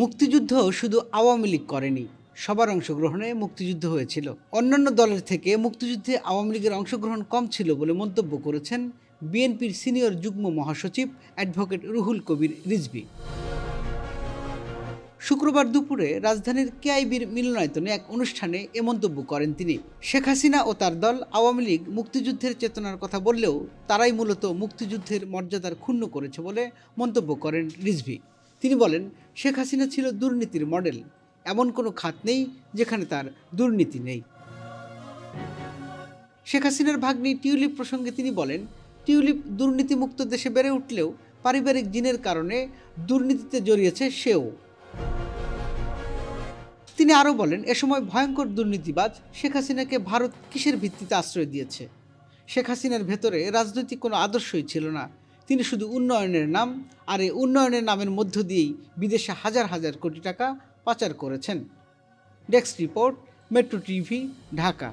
মুক্তিযুদ্ধ শুধু আওয়ামী লীগ করেনি, সবার অংশগ্রহণে মুক্তিযুদ্ধ হয়েছিল। অন্যান্য দলের থেকে মুক্তিযুদ্ধে আওয়ামী লীগের অংশগ্রহণ কম ছিল বলে মন্তব্য করেছেন বিএনপির সিনিয়র যুগ্ম মহাসচিব অ্যাডভোকেট রুহুল কবির রিজভী। শুক্রবার দুপুরে রাজধানীর কেআইবির মিলনায়তনে এক অনুষ্ঠানে এ মন্তব্য করেন তিনি। শেখ হাসিনা ও তার দল আওয়ামী লীগ মুক্তিযুদ্ধের চেতনার কথা বললেও তারাই মূলত মুক্তিযুদ্ধের মর্যাদার ক্ষুণ্ণ করেছে বলে মন্তব্য করেন রিজভী। তিনি বলেন, শেখ হাসিনা ছিল দুর্নীতির মডেল। এমন কোনো খাত নেই যেখানে তার দুর্নীতি নেই। শেখ হাসিনার ভাগ্নি টিউলিপ প্রসঙ্গে তিনি বলেন, টিউলিপ দুর্নীতিমুক্ত দেশে বেড়ে উঠলেও পারিবারিক জিনের কারণে দুর্নীতিতে জড়িয়েছে সেও। তিনি আরও বলেন, এ সময় ভয়ঙ্কর দুর্নীতিবাজ শেখ হাসিনাকে ভারত কিসের ভিত্তিতে আশ্রয় দিয়েছে? শেখ হাসিনার ভেতরে রাজনৈতিক কোনো আদর্শই ছিল না। তিনি শুধু উন্নয়নের নাম আর এই উন্নয়নের নামের মধ্য দিয়েই বিদেশে হাজার হাজার কোটি টাকা পাচার করেছেন। Desk report, metro TV, Dhaka.